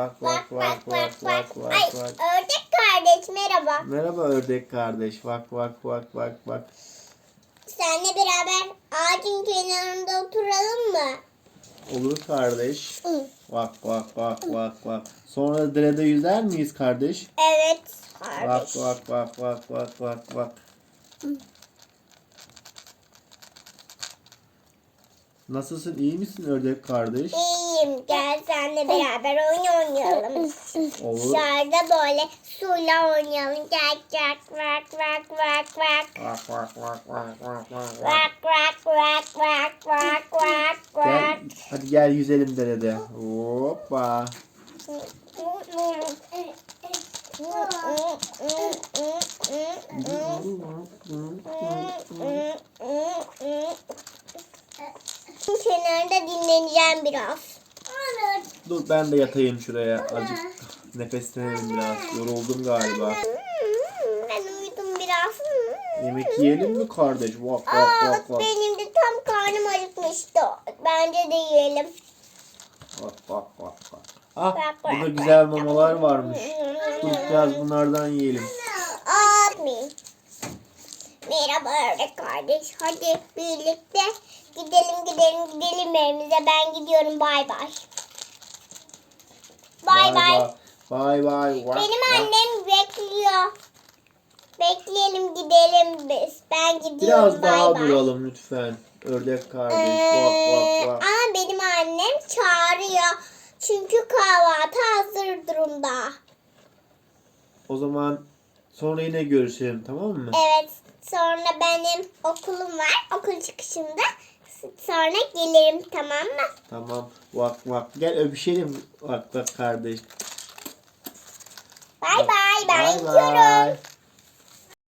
Bak bak bak bak bak bak Ay bak. ördek kardeş merhaba. Merhaba ördek kardeş. Bak bak bak bak bak. Seninle beraber ağacın kenarında oturalım mı? Olur kardeş. Hı. Bak bak bak bak bak. Sonra derede yüzer miyiz kardeş? Evet Bak kardeş. bak bak bak bak bak bak. Nasılsın? iyi misin ördek kardeş? İyiyim. Gel seninle beraber oyun oynayalım. Olur. Dışarıda böyle suyla oynayalım. Gel gel bak bak. Bak bak bak bak bak bak. bak. Bak bak bak bak bak bak Gel, bak. hadi gel yüzelim derede. Hoppa. Kenarda dinleneceğim biraz. Dur ben de yatayım şuraya. Azıcık nefeslenelim biraz. Yoruldum galiba. Ben uyudum biraz. Yemek yiyelim mi kardeş? Vak vak Aa, vak vak. benim de tam karnım acıkmıştı. Bence de yiyelim. Bak bak bak bak. Ah burada güzel mamalar varmış. Dur biraz bunlardan yiyelim. Merhaba ördek kardeş. Hadi birlikte gidelim gidelim gidelim evimize. Ben gidiyorum bay bay. Bay bay. Bay bay. Benim annem bekliyor. Bekleyelim gidelim biz. Ben gidiyorum Biraz bay daha bay. duralım lütfen. Ördek kardeş. Ee, ama benim annem çağırıyor. Çünkü kahvaltı hazır durumda. O zaman sonra yine görüşelim tamam mı? Evet. Sonra benim okulum var. Okul çıkışında sonra gelirim tamam mı? Tamam. Vak vak. Gel öpüşelim. Vak vak kardeş. Bay bay. Ben Bay bay.